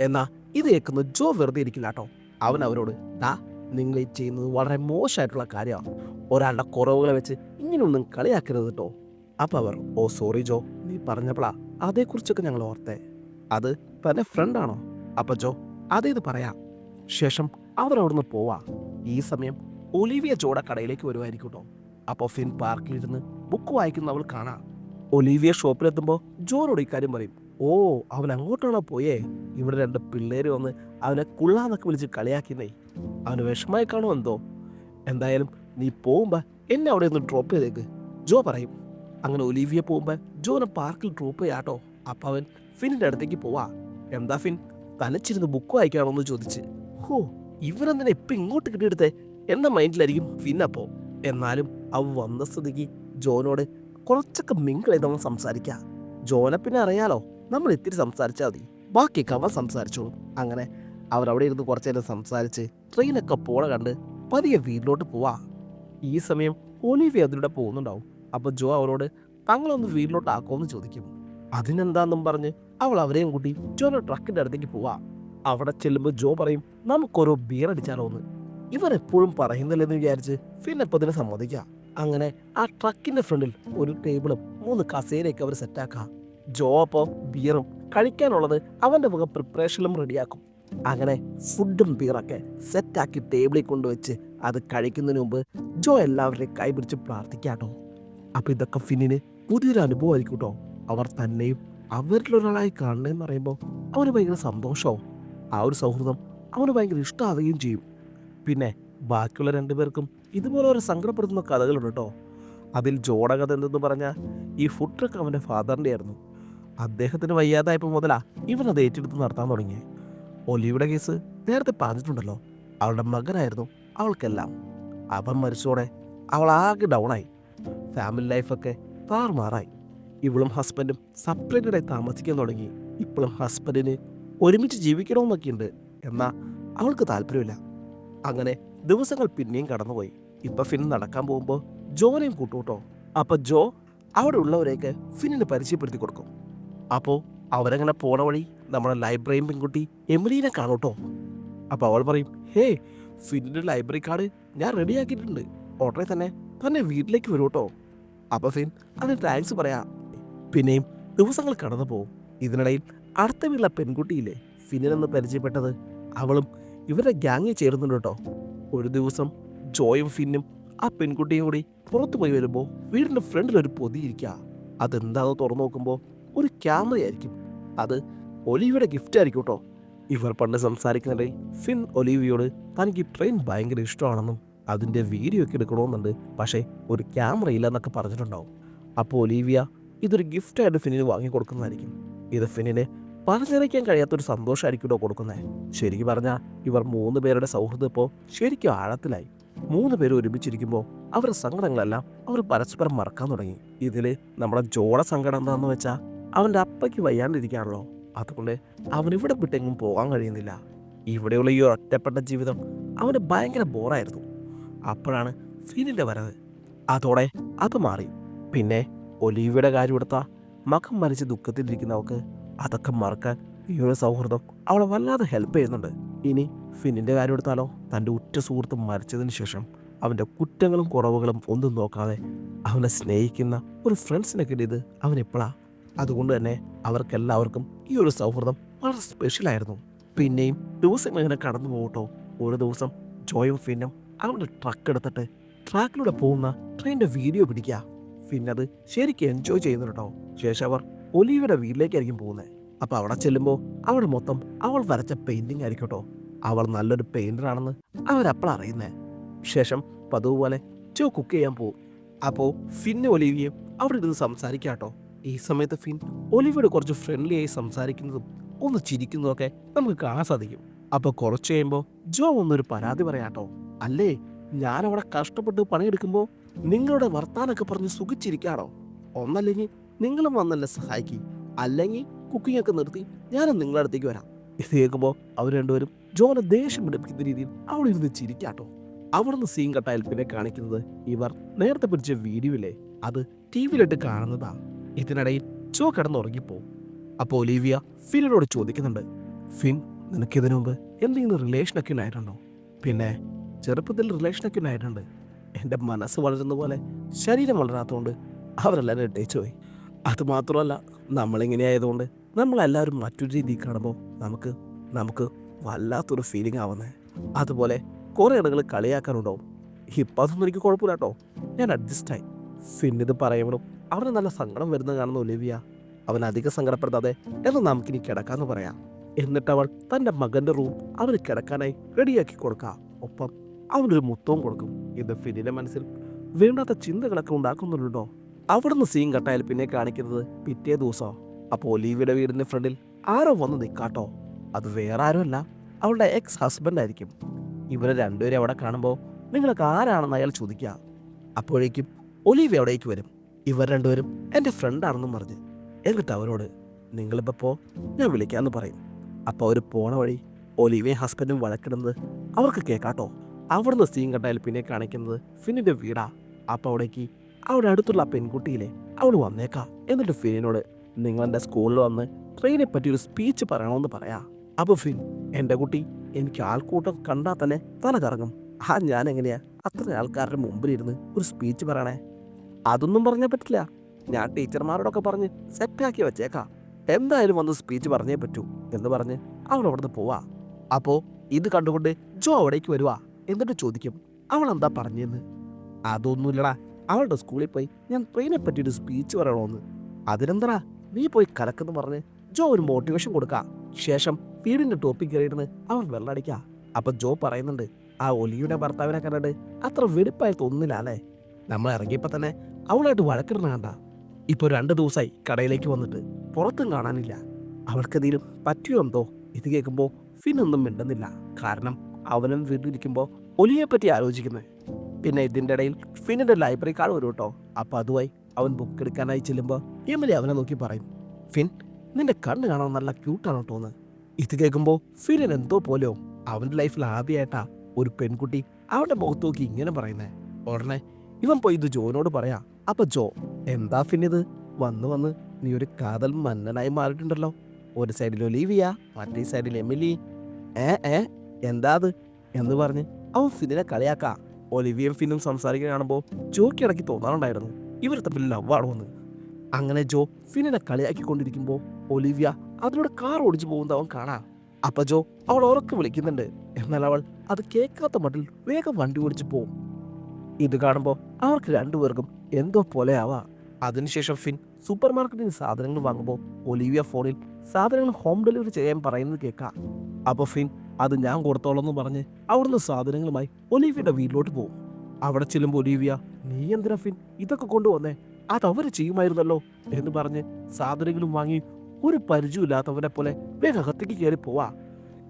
എന്നാ ഇത് കേൾക്കുന്ന ജോ വെറുതെ ഇരിക്കില്ല കേട്ടോ അവൻ അവരോട് ദാ നിങ്ങൾ ഈ ചെയ്യുന്നത് വളരെ മോശമായിട്ടുള്ള കാര്യമാണ്. ഒരാളുടെ കുറവുകളെ വെച്ച് ഇങ്ങനെയൊന്നും കളിയാക്കരുത് കേട്ടോ അപ്പം അവർ ഓ സോറി ജോ. നീ പറഞ്ഞപ്പോളാ അതേക്കുറിച്ചൊക്കെ ഞങ്ങൾ ഓർത്തേ. അത് തന്റെ ഫ്രണ്ടാണോ അപ്പം ജോ അതേത് പറയാം. ശേഷം അവരവിടുന്ന് പോവാ. ഈ സമയം ഒലിവിയ ജോടെ കടയിലേക്ക് വരുമായിരിക്കും കേട്ടോ അപ്പോൾ ഫിൻ പാർക്കിലിരുന്ന് ബുക്ക് വായിക്കുന്ന അവൾ കാണാം. ഒലിവിയ ഷോപ്പിലെത്തുമ്പോൾ ജോനോട് ഇക്കാര്യം പറയും. ഓ അവൻ അങ്ങോട്ടാണോ പോയേ? ഇവിടെ രണ്ട് പിള്ളേർ വന്ന് അവനെ കുള്ളാന്നൊക്കെ വിളിച്ച് കളിയാക്കിന്നേ അവന് വിഷമായി കാണുമോ എന്തോ? എന്തായാലും നീ പോകുമ്പോൾ എന്നെ അവിടെ ഒന്ന് ഡ്രോപ്പ് ചെയ്തേക്ക്. ജോ പറയും. അങ്ങനെ ഒലീവിയ പോകുമ്പോൾ ജോനെ പാർക്കിൽ ഡ്രോപ്പ് ചെയ്യാട്ടോ അപ്പം അവൻ ഫിനിന്റെ അടുത്തേക്ക് പോവാ. എന്താ ഫിൻ? തനിച്ചിരുന്ന് ബുക്ക് വായിക്കാണോന്ന് ചോദിച്ച്. ഹോ ഇവരെന്തിനെ ഇപ്പം ഇങ്ങോട്ട് കിട്ടിയെടുത്തേ? എന്ന മൈൻഡിലായിരിക്കും ഫിൻ അപ്പോ. എന്നാലും അവ വന്ന സ്ഥിതിക്ക് ജോനോട് കുറച്ചൊക്കെ മിങ്കിൾ ചെയ്ത് നമ്മൾ സംസാരിക്കാം. ജോനെ പിന്നെ അറിയാലോ നമ്മൾ ഇത്തിരി സംസാരിച്ചാൽ മതി. ബാക്കിയൊക്കെ അവൻ സംസാരിച്ചോളും. അങ്ങനെ അവരവിടെ ഇരുന്ന് കുറച്ചു നേരം സംസാരിച്ച് ട്രെയിനൊക്കെ പോളെ കണ്ട് പതിയെ വീട്ടിലോട്ട് പോവാ. ഈ സമയം ഒലിവി അതിലൂടെ പോകുന്നുണ്ടാവും. അപ്പോൾ ജോ അവരോട് തങ്ങളൊന്ന് വീട്ടിലോട്ട് ആക്കുമെന്ന് ചോദിക്കും. അതിനെന്താന്നും പറഞ്ഞ് അവൾ അവരെയും കൂട്ടി ജോയുടെ ട്രക്കിന്റെ അടുത്തേക്ക് പോവാ. അവിടെ ചെല്ലുമ്പോൾ ജോ പറയും നമുക്കൊരു ബിയർ അടിച്ചാലോ എന്ന് ഇവരെപ്പോഴും പറയുന്നില്ലെന്ന് വിചാരിച്ച് പിന്നെ ഇപ്പൊ ഇതിനെ അങ്ങനെ ആ ട്രക്കിന്റെ ഫ്രണ്ടിൽ ഒരു ടേബിളും മൂന്ന് കസേരയൊക്കെ അവർ സെറ്റാക്കാം ജോ അപ്പോൾ ബിയറും കഴിക്കാനുള്ളത് അവന്റെ മുഖം പ്രിപ്പറേഷനിലും റെഡിയാക്കും അങ്ങനെ ഫുഡും ബിയറൊക്കെ സെറ്റാക്കി ടേബിളിൽ കൊണ്ടുവച്ച് അത് കഴിക്കുന്നതിന് മുമ്പ് ജോ എല്ലാവരുടെയും കൈ പിടിച്ച് പ്രാർത്ഥിക്കാട്ടോ അപ്പോൾ ഇതൊക്കെ ഫിന്നിന് പുതിയൊരു അനുഭവമായിരിക്കും കേട്ടോ അവർ തന്നെയും അവരിലൊരാളായി കാണണമെന്ന് പറയുമ്പോൾ അവന് ഭയങ്കര സന്തോഷവും. ആ ഒരു സൗഹൃദം അവന് ഭയങ്കര ഇഷ്ടമാവുകയും ചെയ്യും. പിന്നെ ബാക്കിയുള്ള രണ്ടുപേർക്കും ഇതുപോലെ ഒരു സങ്കടപ്പെടുത്തുന്ന കഥകളുണ്ട് കേട്ടോ. അതിൽ ജോടകഥ എന്തെന്ന് പറഞ്ഞാൽ ഈ ഫുഡ് ട്രക്ക് അവന്റെ ഫാദറിന്റെ ആയിരുന്നു. അദ്ദേഹത്തിന് വയ്യാതായപ്പോൾ മുതലാ ഇവൻ അത് ഏറ്റെടുത്ത് നടത്താൻ തുടങ്ങി ഒലിയുടെ കേസ് നേരത്തെ പറഞ്ഞിട്ടുണ്ടല്ലോ അവളുടെ മകനായിരുന്നു അവൾക്കെല്ലാം. അവൻ മരിച്ചോടെ അവൾ ആകെ ഡൗണായി ഫാമിലി ലൈഫൊക്കെ താറുമാറായി. ഇവളും ഹസ്ബൻഡും സെപ്പറേറ്റഡ് ആയി താമസിക്കാൻ തുടങ്ങി. ഇപ്പോഴും ഹസ്ബൻഡിന് ഒരുമിച്ച് ജീവിക്കണമെന്നൊക്കെയുണ്ട്. എന്നാൽ അവൾക്ക് താല്പര്യമില്ല. അങ്ങനെ ദിവസങ്ങൾ പിന്നെയും കടന്നുപോയി. ഇപ്പൊ ഫിൻ നടക്കാൻ പോകുമ്പോൾ ജോനെയും കൂട്ടൂട്ടോ അപ്പൊ ജോ അവിടെ ഉള്ളവരെയൊക്കെ ഫിന്നിന് പരിചയപ്പെടുത്തി കൊടുക്കും. അപ്പോൾ അവരങ്ങനെ പോണ വഴി നമ്മുടെ ലൈബ്രറിയും പെൺകുട്ടി എമിലീനെ കാണൂട്ടോ അപ്പോൾ അവൾ പറയും ഹേ ഫിന്നിന്റെ ലൈബ്രറി കാർഡ് ഞാൻ റെഡിയാക്കിയിട്ടുണ്ട് ഉടനെ തന്നെ തന്നെ വീട്ടിലേക്ക് വരൂ കേട്ടോ അപ്പോൾ ഫിൻ അതിന് താങ്ക്സ് പറയാം. പിന്നെയും ദിവസങ്ങൾ കടന്നു പോകും ഇതിനിടയിൽ അടുത്ത വീട്ടിലെ പെൺകുട്ടിയില്ലേ ഫിന്നിനെന്ന് പരിചയപ്പെട്ടത് അവളും ഇവരുടെ ഗ്യാങ്ങിൽ ചേരുന്നുണ്ട് കേട്ടോ ഒരു ദിവസം ജോയും ഫിന്നും ആ പെൺകുട്ടിയും കൂടി പുറത്തു പോയി വരുമ്പോൾ വീടിന്റെ ഫ്രണ്ടിൽ ഒരു പൊതി ഇരിക്കുക അതെന്താണെന്ന് തുറന്നു നോക്കുമ്പോൾ ഒരു ക്യാമറയായിരിക്കും അത് ഒലിവിയുടെ ഗിഫ്റ്റ് ആയിരിക്കും കേട്ടോ ഇവർ പണ്ട് സംസാരിക്കുന്നിടയിൽ ഫിൻ ഒലിവിയോട് തനിക്ക് ട്രെയിൻ ഭയങ്കര ഇഷ്ടമാണെന്നും അതിന്റെ വീഡിയോ ഒക്കെ എടുക്കണമെന്നുണ്ട്. പക്ഷേ ഒരു ക്യാമറ ഇല്ല എന്നൊക്കെ പറഞ്ഞിട്ടുണ്ടാവും. അപ്പോൾ ഒലീവിയ ഇതൊരു ഗിഫ്റ്റായിട്ട് ഫിന്നിന് കൊടുക്കുന്നതായിരിക്കും ഇത് ഫിന്നിന് പറഞ്ഞറിയിക്കാൻ കഴിയാത്തൊരു സന്തോഷമായിരിക്കും കേട്ടോ കൊടുക്കുന്നത് ശരിക്കും പറഞ്ഞാൽ ഇവർ മൂന്ന് പേരുടെ സൗഹൃദം ഇപ്പോൾ ശരിക്കും ആഴത്തിലായി. മൂന്ന് പേര് ഒരുമിച്ചിരിക്കുമ്പോൾ അവരുടെ സങ്കടങ്ങളെല്ലാം അവർ പരസ്പരം മറക്കാൻ തുടങ്ങി. ഇതിൽ നമ്മുടെ ജോള സങ്കടം എന്താണെന്ന് വെച്ചാൽ അവന്റെ അപ്പയ്ക്ക് വയ്യാണ്ടിരിക്കുകയാണല്ലോ അതുകൊണ്ട് അവൻ ഇവിടെ വിട്ടെങ്ങും പോകാൻ കഴിയുന്നില്ല. ഇവിടെയുള്ള ഈ ഒറ്റപ്പെട്ട ജീവിതം അവന് ഭയങ്കര ബോറായിരുന്നു. അപ്പോഴാണ് ഫിനിന്റെ വരവ്. അതോടെ അത് മാറി. പിന്നെ ഒലീവയുടെ കാര്യം എടുത്ത മകം മരിച്ച് ദുഃഖത്തിലിരിക്കുന്നവർക്ക് അതൊക്കെ മറക്കാൻ ഈ ഒരു സൗഹൃദം അവളെ വല്ലാതെ ഹെൽപ്പ് ചെയ്യുന്നുണ്ട്. ഇനി ഫിന്നിന്റെ കാര്യം എടുത്താലോ? തന്റെ ഉറ്റ സുഹൃത്ത് മരിച്ചതിന് ശേഷം അവന്റെ കുറ്റങ്ങളും കുറവുകളും ഒന്നും നോക്കാതെ അവനെ സ്നേഹിക്കുന്ന ഒരു ഫ്രണ്ട്സിനെ കിട്ടിയത് അവൻ എപ്പോഴാണ് അതുകൊണ്ട് തന്നെ അവർക്കെല്ലാവർക്കും ഈ ഒരു സൗഹൃദം വളരെ സ്പെഷ്യലായിരുന്നു പിന്നെയും ദിവസം ഇങ്ങനെ കടന്നു പോകട്ടോ? ഒരു ദിവസം ജോയും ഫിന്നും അവന്റെ ട്രക്ക് എടുത്തിട്ട് ട്രാക്കിലൂടെ പോകുന്ന ട്രെയിനിന്റെ വീഡിയോ പിടിക്കുക. ഫിന്നത് ശരിക്കും എൻജോയ് ചെയ്യുന്നുണ്ടോ ശേഷം അവർ ഒലീവയുടെ വീട്ടിലേക്കായിരിക്കും പോകുന്നത് അപ്പോൾ അവിടെ ചെല്ലുമ്പോൾ അവിടെ മൊത്തം അവൾ വരച്ച പെയിന്റിങ് ആയിരിക്കട്ടോ കേട്ടോ അവൾ നല്ലൊരു പെയിന്ററാണെന്ന് അവരപ്പോൾ അറിയുന്നത് ശേഷം പതിവ് ചോ കുക്ക് ചെയ്യാൻ പോകും അപ്പോൾ ഫിന്നെ ഒലിവിയും അവിടെ ഇരുന്ന് സംസാരിക്കാട്ടോ ഈ സമയത്ത് ഫിൻ ഒലിവിയുടെ കുറച്ച് ഫ്രണ്ട്ലി ആയി സംസാരിക്കുന്നതും ഒന്ന് ചിരിക്കുന്നതൊക്കെ നമുക്ക് കാണാൻ സാധിക്കും. അപ്പോൾ കുറച്ച് കഴിയുമ്പോൾ ജോ ഒന്നൊരു പരാതി പറയാട്ടോ അല്ലേ ഞാൻ കഷ്ടപ്പെട്ട് പണിയെടുക്കുമ്പോൾ നിങ്ങളുടെ വർത്താനൊക്കെ പറഞ്ഞ് സുഖിച്ചിരിക്കാണോ ഒന്നല്ലെങ്കിൽ നിങ്ങളും വന്നല്ല സഹായിക്കി. അല്ലെങ്കിൽ കുക്കിംഗ് ഒക്കെ നിർത്തി ഞാനും നിങ്ങളുടെ അടുത്തേക്ക് വരാം. ഇത് കേൾക്കുമ്പോൾ അവർ രണ്ടുപേരും ജോനെ ദേഷ്യം പിടിപ്പിക്കുന്ന രീതിയിൽ അവിടെ ഇരുന്ന് ചിരിക്കാട്ടോ. അവിടുന്ന് സീൻ കട്ടായാൽ പിന്നെ കാണിക്കുന്നത് ഇവർ നേരത്തെ പിടിച്ച വീഡിയോയിലെ അത് ടി വിയിലിട്ട് കാണുന്നതാ. ഇതിനിടയിൽ ചോ കിടന്നുറങ്ങിപ്പോവും അപ്പോൾ ഒലീവിയ ഫിനിനോട് ചോദിക്കുന്നുണ്ട് ഫിൻ നിനക്ക് ഇതിനു മുമ്പ് എന്തെങ്കിലും റിലേഷനൊക്കെ ഉണ്ടായിട്ടുണ്ടോ? പിന്നെ ചെറുപ്പത്തിൽ റിലേഷനൊക്കെ ഉണ്ടായിട്ടുണ്ട്. എന്റെ മനസ്സ് വളരുന്ന പോലെ ശരീരം വളരാത്തതുകൊണ്ട് അവരെല്ലാവരും ഇട്ടേച്ചു പോയി അതുമാത്രമല്ല നമ്മളിങ്ങനെ ആയതുകൊണ്ട് നമ്മളെല്ലാവരും മറ്റൊരു രീതിയിൽ കാണുമ്പോൾ നമുക്ക് നമുക്ക് വല്ലാത്തൊരു ഫീലിംഗ് ആവുന്നേ. അതുപോലെ കുറേ ഇടങ്ങൾ കളിയാക്കാനുണ്ടാവും. ഇപ്പം അതൊന്നും എനിക്ക് കുഴപ്പമില്ല കേട്ടോ. ഞാൻ അഡ്ജസ്റ്റായി ഇത് പറയുമ്പോഴും അവന് നല്ല സങ്കടം വരുന്നത് കാണുന്ന ഒലിവിയ. അവൻ അധികം സങ്കടപ്പെടുത്താതെ എന്ന് നമുക്കിനി കിടക്കാമെന്ന് പറയാം. എന്നിട്ട് അവൾ തന്റെ മകന്റെ റൂം അവന് കിടക്കാനായി റെഡിയാക്കി കൊടുക്കാം. ഒപ്പം അവനൊരു മുത്തവും കൊടുക്കും. ഇത് ഫിനിലെ മനസ്സിൽ വേണ്ടാത്ത ചിന്തകളൊക്കെ ഉണ്ടാക്കുന്നുണ്ടോ അവിടുന്ന് സീൻ കട്ടായാൽ പിന്നെ കാണിക്കുന്നത് പിറ്റേ ദിവസം. അപ്പോൾ ഒലീവിയുടെ വീടിന്റെ ഫ്രണ്ടിൽ ആരോ വന്ന് നിൽക്കാട്ടോ അത് വേറെ ആരുമല്ല അവളുടെ എക്സ് ഹസ്ബൻഡ് ആയിരിക്കും. ഇവരെ രണ്ടുപേരും അവിടെ കാണുമ്പോൾ നിങ്ങൾക്ക് ആരാണെന്ന് അയാൾ ചോദിക്കുക അപ്പോഴേക്കും ഒലീവ അവിടേക്ക് വരും. ഇവർ രണ്ടുപേരും എന്റെ ഫ്രണ്ടാണെന്നും പറഞ്ഞ്. എന്നിട്ട് അവരോട് നിങ്ങളിപ്പോൾ പോ ഞാൻ വിളിക്കാമെന്ന് പറയും. അപ്പോൾ അവർ പോണ വഴി ഒലീവയും ഹസ്ബൻഡും വഴക്കിടുന്നത് അവർക്ക് കേൾക്കാട്ടോ അവിടുന്ന് സീൻ കണ്ടാൽ പിന്നെ കാണിക്കുന്നത് ഫിന്നിന്റെ വീടാ. അപ്പോൾ അവിടേക്ക് അവിടെ അടുത്തുള്ള പെൺകുട്ടിയിലെ അവൾ വന്നേക്കാം. എന്നിട്ട് ഫിനിനോട് നിങ്ങൾ എന്റെ സ്കൂളിൽ വന്ന് ട്രെയിനെ പറ്റി ഒരു സ്പീച്ച് പറയണമെന്ന് പറയാ. അപ്പോൾ ഫിൻ എന്റെ കുട്ടി എനിക്ക് ആൾക്കൂട്ടം കണ്ടാൽ തന്നെ തല കറങ്ങും. ആ ഞാൻ എങ്ങനെയാ അത്ര ആൾക്കാരുടെ മുമ്പിലിരുന്ന് ഒരു സ്പീച്ച് പറയണേ? അതൊന്നും പറഞ്ഞാൽ പറ്റില്ല. ഞാൻ ടീച്ചർമാരോടൊക്കെ പറഞ്ഞ് സെറ്റാക്കി വെച്ചേക്കാം. എന്തായാലും വന്ന് സ്പീച്ച് പറഞ്ഞേ പറ്റൂ എന്ന് പറഞ്ഞ് അവൾ അവിടുന്ന് പോവാ. അപ്പോൾ ഇത് കണ്ടുകൊണ്ട് ജോ അവിടേക്ക് വരുവാ. എന്നിട്ട് ചോദിക്കും അവൾ എന്താ പറഞ്ഞെന്ന്? അതൊന്നുമില്ലടാ. അവളുടെ സ്കൂളിൽ പോയി ഞാൻ ട്രെയിനെ പറ്റി ഒരു സ്പീച്ച് പറയണമെന്ന്. അതിനെന്തടാ? നീ പോയി കലക്കെന്ന് പറഞ്ഞ് ജോ ഒരു മോട്ടിവേഷൻ കൊടുക്ക. ശേഷം വീടിന്റെ ടോപ്പിക് കയറിയിരുന്ന് അവൻ വെള്ളടിക്കുക അപ്പൊ ജോ പറയുന്നുണ്ട് ആ ഒലിയുടെ ഭർത്താവിനെ കണ്ടിട്ട് അത്ര വെടിപ്പായി തോന്നുന്നില്ല അല്ലേ നമ്മൾ ഇറങ്ങിയപ്പോ തന്നെ അവളായിട്ട് വഴക്കിടണ കണ്ട. ഇപ്പൊ രണ്ട് ദിവസമായി കടയിലേക്ക് വന്നിട്ട് പുറത്തും കാണാനില്ല. അവൾക്കെന്തെങ്കിലും പറ്റിയോ എന്തോ? ഇത് കേൾക്കുമ്പോൾ ഫിനൊന്നും മിണ്ടുന്നില്ല. കാരണം അവനും വീട്ടിലിരിക്കുമ്പോൾ ഒലിയെ പറ്റി ആലോചിക്കുന്നത് പിന്നെ ഇതിന്റെ ഇടയിൽ ഫിന്നിന്റെ ലൈബ്രറി കാർഡ് വരും കേട്ടോ അപ്പോൾ അതുമായി അവൻ ബുക്ക് എടുക്കാനായി ചെല്ലുമ്പോൾ എമിലി അവനെ നോക്കി പറയും ഫിൻ നിന്റെ കണ്ണ് കാണാൻ നല്ല ക്യൂട്ടാണ് കേട്ടോ എന്ന്. ഇത് കേൾക്കുമ്പോൾ ഫിനിൻ എന്തോ പോലെയോ. അവന്റെ ലൈഫിൽ ആദ്യമായിട്ടാ ഒരു പെൺകുട്ടി അവന്റെ മുഖത്ത് നോക്കി ഇങ്ങനെ പറയുന്നത് ഉടനെ ഇവൻ പോയി ഇത് ജോനോട് പറയാ അപ്പൊ ജോ എന്താ ഫിൻ ഫിന്നിത് വന്ന് വന്ന് നീ ഒരു കാതൽ മന്നനായി മാറിയിട്ടുണ്ടല്ലോ. ഒരു സൈഡിൽ ഒലീവിയ മറ്റേ സൈഡിൽ എമിലി. ഏ ഏ എന്താ അത്? എന്ന് പറഞ്ഞ് അവൻ ഫിനെ കളിയാക്കാ. ഒലിവിയും ഫിന്നും സംസാരിക്കുന്ന കാണുമ്പോൾ ജോക്ക് ഇടയ്ക്ക് തോന്നാറുണ്ടായിരുന്നു. ഇവർ തമ്മിൽ ലവാണോ എന്ന് അങ്ങനെ ജോ ഫിന്നിനെ കളിയാക്കിക്കൊണ്ടിരിക്കുമ്പോൾ ഒലിവിയ അതിലൂടെ കാർ ഓടിച്ചു പോകുന്നത് അവൻ കാണാം. അപ്പൊ ജോ അവൾ ഉറക്കെ വിളിക്കുന്നുണ്ട്. എന്നാൽ അവൾ അത് കേൾക്കാത്ത മട്ടിൽ വേഗം വണ്ടി ഓടിച്ചു പോകും ഇത് കാണുമ്പോൾ അവർക്ക് രണ്ടുപേർക്കും എന്തോ പോലെ ആവാ. അതിനുശേഷം ഫിൻ സൂപ്പർ മാർക്കറ്റിൽ സാധനങ്ങൾ വാങ്ങുമ്പോൾ ഒലിവിയ ഫോണിൽ സാധനങ്ങൾ ഹോം ഡെലിവറി ചെയ്യാൻ പറയുന്നത് കേൾക്കാം. അപ്പോൾ ഫിൻ അത് ഞാൻ കൊടുത്തോളം എന്ന് പറഞ്ഞ് അവിടുന്ന് സാധനങ്ങളുമായി ഒലീവിയുടെ വീട്ടിലോട്ട് പോകും. അവിടെ ചെല്ലുമ്പോൾ ഒലീവിയ നീ എന്തിനാ ഫിൻ ഇതൊക്കെ കൊണ്ടുവന്നേ? അത് അവർ ചെയ്യുമായിരുന്നല്ലോ? എന്ന് പറഞ്ഞ് സാധനങ്ങളും വാങ്ങി ഒരു പരിചയമില്ലാത്തവരെ പോലെ വേഗം അകത്തേക്ക് കയറി പോവാ.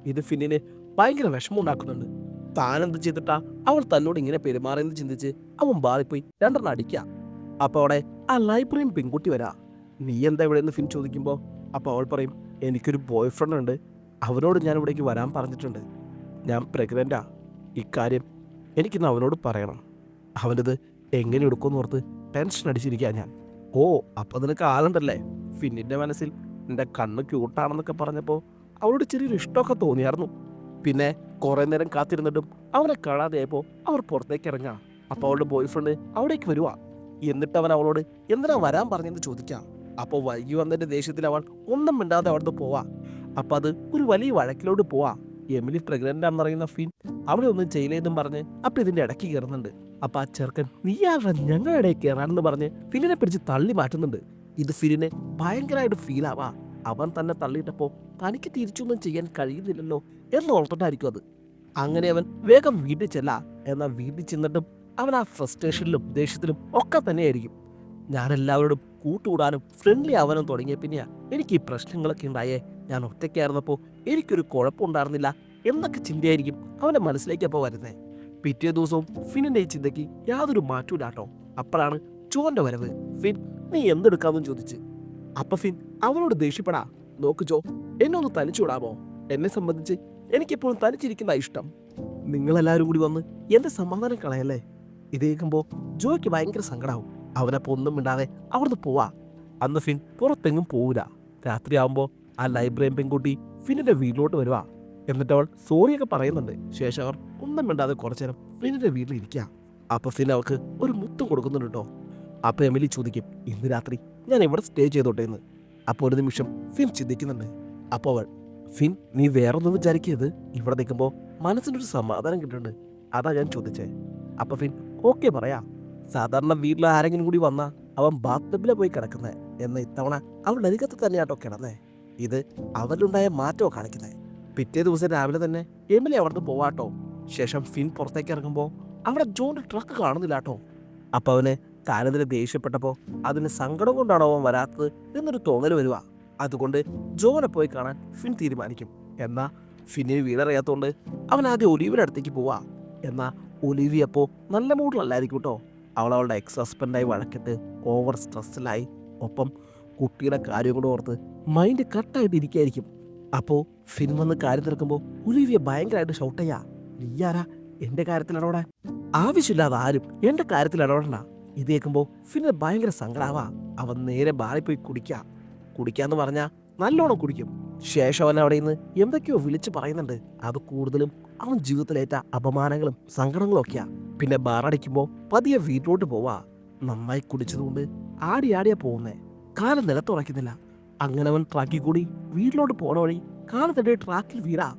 ഇത് ഫിന്നിനെ ഭയങ്കര വിഷമം ഉണ്ടാക്കുന്നുണ്ട് താനെന്ത് ചെയ്തിട്ടാ അവൾ തന്നോട് ഇങ്ങനെ പെരുമാറിയെന്ന് ചിന്തിച്ച് അവൻ ബാറിപ്പോയി രണ്ടെണ്ണം അടിക്കാം. അപ്പോൾ അവിടെ ആ ലൈബ്രറിയും പെൺകുട്ടി വരാ. നീ എന്താ ഇവിടെ നിന്ന് ഫിൻ ചോദിക്കുമ്പോൾ അപ്പോൾ അവൾ പറയും എനിക്കൊരു ബോയ് ഫ്രണ്ട് ഉണ്ട്. അവനോട് ഞാൻ ഇവിടേക്ക് വരാൻ പറഞ്ഞിട്ടുണ്ട്. ഞാൻ പ്രഗ്നന്റാ ഇക്കാര്യം എനിക്കിന്ന് അവനോട് പറയണം. അവനത് എങ്ങനെ എടുക്കുമെന്ന് ഓർത്ത് ടെൻഷൻ അടിച്ചിരിക്കുക ഞാൻ. ഓ അപ്പം നിനക്ക് ആളുണ്ടല്ലേ? ഫിന്നിന്റെ മനസ്സിൽ എന്റെ കണ്ണ് ക്യൂട്ടാണെന്നൊക്കെ പറഞ്ഞപ്പോൾ അവളോട് ചെറിയൊരു ഇഷ്ടമൊക്കെ തോന്നിയായിരുന്നു. പിന്നെ കുറേ നേരം കാത്തിരുന്നിട്ടും അവനെ കാണാതെയായപ്പോൾ അവർ പുറത്തേക്ക് ഇറങ്ങാം. അപ്പോൾ അവളുടെ ബോയ് ഫ്രണ്ട് അവിടേക്ക് വരുവാ. എന്നിട്ട് അവൻ അവളോട് എന്തിനാ വരാൻ പറഞ്ഞെന്ന് ചോദിക്കാം. അപ്പോൾ വൈകി വന്നതിന്റെ ദേഷ്യത്തിൽ അവൾ ഒന്നും മിണ്ടാതെ അവിടുന്ന് പോവാ. അപ്പോൾ അത് ഒരു വലിയ വഴക്കിലോട്ട് പോവാ. എമിലി പ്രഗ്നന്റ് ആണെന്നറിയുന്ന ഫിൻ അവിടെ ഒന്നും ചെയ്യില്ലെന്നും പറഞ്ഞ് അപ്പം ഇതിന്റെ ഇടയ്ക്ക് കയറുന്നുണ്ട്. അപ്പം ആ ചെറുക്കൻ നീ ആരുടെ ഞങ്ങളുടെ ഇടയിൽ കയറാനെന്ന് പറഞ്ഞ് ഫിലിനെ പിടിച്ച് തള്ളി മാറ്റുന്നുണ്ട്. ഇത് ഫിലിനെ ഭയങ്കരമായിട്ട് ഫീൽ ആവാ. അവൻ തന്നെ തള്ളിയിട്ടപ്പോൾ തനിക്ക് തിരിച്ചൊന്നും ചെയ്യാൻ കഴിയുന്നില്ലല്ലോ എന്ന് ഓർത്തിട്ടായിരിക്കും അത്. അങ്ങനെ അവൻ വേഗം വീട്ടിൽ ചെല്ലാ. എന്നാൽ വീട്ടിൽ ചെന്നിട്ടും അവൻ ആ ഫ്രസ്ട്രേഷനിലും ദേഷ്യത്തിലും ഒക്കെ തന്നെയായിരിക്കും. ഞാൻ എല്ലാവരോടും കൂട്ടുകൂടാനും ഫ്രണ്ട്ലി ആവാനും തുടങ്ങിയ പിന്നെയാ എനിക്ക് ഈ പ്രശ്നങ്ങളൊക്കെ ഉണ്ടായേ. ഞാൻ ഒറ്റയ്ക്കായിരുന്നപ്പോൾ എനിക്കൊരു കുഴപ്പമുണ്ടായിരുന്നില്ല എന്നൊക്കെ ചിന്തയായിരിക്കും അവന്റെ മനസ്സിലേക്ക് അപ്പോൾ വരുന്നത് പിറ്റേ ദിവസവും ഫിനിന്റെ ഈ ചിന്തയ്ക്ക് യാതൊരു മാറ്റമില്ലാട്ടോ അപ്പോഴാണ് ചോന്റെ വരവ്. ഫിൻ നീ എന്തെടുക്കാമെന്ന് ചോദിച്ച്? അപ്പൊ ഫിൻ അവനോട് ദേഷ്യപ്പെടാ. നോക്ക് ജോ എന്നെ ഒന്ന് തനിച്ചു വിടാമോ? എന്നെ സംബന്ധിച്ച് എനിക്കെപ്പോഴും തനിച്ചിരിക്കുന്ന ഇഷ്ടം. നിങ്ങളെല്ലാവരും കൂടി വന്ന് എന്റെ സമാധാനം കളയല്ലേ? ഇത് കേൾക്കുമ്പോൾ ജോയ്ക്ക് ഭയങ്കര സങ്കടാവും. അവനപ്പോൾ ഒന്നും മിണ്ടാതെ അവിടുന്ന് പോവാ. അന്ന് ഫിൻ പുറത്തെങ്ങും പോവില്ല രാത്രിയാവുമ്പോൾ ആ ലൈബ്രറിയും പെൺകുട്ടി ഫിനിന്റെ വീട്ടിലോട്ട് വരുവാ. എന്നിട്ട് അവൾ സോറിയൊക്കെ പറയുന്നുണ്ട്. ശേഷം അവർ ഒന്നും മിണ്ടാതെ കുറച്ചു നേരം ഫിനിന്റെ വീട്ടിൽ ഇരിക്കുക അപ്പൊ ഫിൻ അവൾക്ക് ഒരു മുത്തം കൊടുക്കുന്നുണ്ട് കേട്ടോ അപ്പൊ എമിലി ചോദിക്കും ഇന്ന് രാത്രി ഞാൻ ഇവിടെ സ്റ്റേ ചെയ്തോട്ടെ എന്ന്? അപ്പോൾ ഒരു നിമിഷം ഫിൻ ചിന്തിക്കുന്നുണ്ട്. അപ്പോൾ അവൾ ഫിൻ നീ വേറൊന്നും വിചാരിക്കരുത്. ഇവിടെ നിൽക്കുമ്പോൾ മനസ്സിനൊരു സമാധാനം കിട്ടുന്നുണ്ട്. അതാ ഞാൻ ചോദിച്ചേ. അപ്പോൾ ഫിൻ ഓക്കെ പറയാ. സാധാരണ വീട്ടിൽ ആരെങ്കിലും കൂടി വന്നാ അവൻ ബാത്റൂമിലെ പോയി കിടക്കുന്നത് എന്ന ഇത്തവണ അവൾ അരികത്ത് തന്നെയാട്ടോ കിടന്നേ. ഇത് അവരിലുണ്ടായ മാറ്റമോ കാണിക്കുന്നത് പിറ്റേ ദിവസം രാവിലെ തന്നെ എമിലി അവിടുന്ന് പോവാട്ടോ. ശേഷം ഫിൻ പുറത്തേക്ക് ഇറങ്ങുമ്പോൾ അവിടെ ജോണിന്റെ ട്രക്ക് കാണുന്നില്ല കേട്ടോ അപ്പൊ അവന് താനെതിരെ ദേഷ്യപ്പെട്ടപ്പോൾ അതിന് സങ്കടം കൊണ്ടാണോ അവൻ വരാത്തത് എന്നൊരു തോന്നൽ വരുക അതുകൊണ്ട് ജോനെ പോയി കാണാൻ ഫിൻ തീരുമാനിക്കും. എന്നാൽ ഫിന്നിന് വീടറിയാത്തതുകൊണ്ട് അവൻ ആദ്യം ഒലീവിന്റെ അടുത്തേക്ക് പോവാ. എന്നാൽ ഒലീവി അപ്പോൾ നല്ല മൂഡിലല്ലായിരിക്കും കേട്ടോ അവൾ അവളുടെ എക്സ് ഹസ്ബൻഡായി വഴക്കിട്ട് ഓവർ സ്ട്രെസ്സിലായി ഒപ്പം കുട്ടിയുടെ കാര്യം കൂടെ ഓർത്ത് മൈൻഡ് കട്ടായിട്ട് ഇരിക്കായിരിക്കും. അപ്പോൾ ഫിൻ വന്ന് കാര്യം തീർക്കുമ്പോൾ ഒലിവിയെ ഭയങ്കരമായിട്ട് ഷൗട്ട് ചെയ്യാ. നീ ആരാ? എന്റെ കാര്യത്തിൽ ഇടപെടാൻ. ആവശ്യമില്ലാതെ ആരും എന്റെ കാര്യത്തിൽ ഇടപെടണ്ട. ഇത് കേൾക്കുമ്പോൾ ഫിന് ഭയങ്കര സങ്കടാവാ. അവൻ നേരെ ബാറിൽ പോയി കുടിക്കുക കുടിക്കാന്ന് പറഞ്ഞാൽ നല്ലോണം കുടിക്കും. ശേഷം അവൻ അവിടെ നിന്ന് എന്തൊക്കെയോ വിളിച്ച് പറയുന്നുണ്ട്. അത് കൂടുതലും അവൻ ജീവിതത്തിലേറ്റ അപമാനങ്ങളും സങ്കടങ്ങളും ഒക്കെയാ പിന്നെ ബാറടിക്കുമ്പോൾ പതിയെ വീട്ടിലോട്ട് പോവാ. നന്നായി കുടിച്ചതുകൊണ്ട് ആടി ആടിയാ പോകുന്നേ. കാല നിലത്തുറയ്ക്കുന്നില്ല അങ്ങനെ അവൻ ട്രാക്കിൽ കൂടി വീട്ടിലോട്ട് പോണ വഴി കാലത്തടെ ട്രാക്കിൽ വീടാ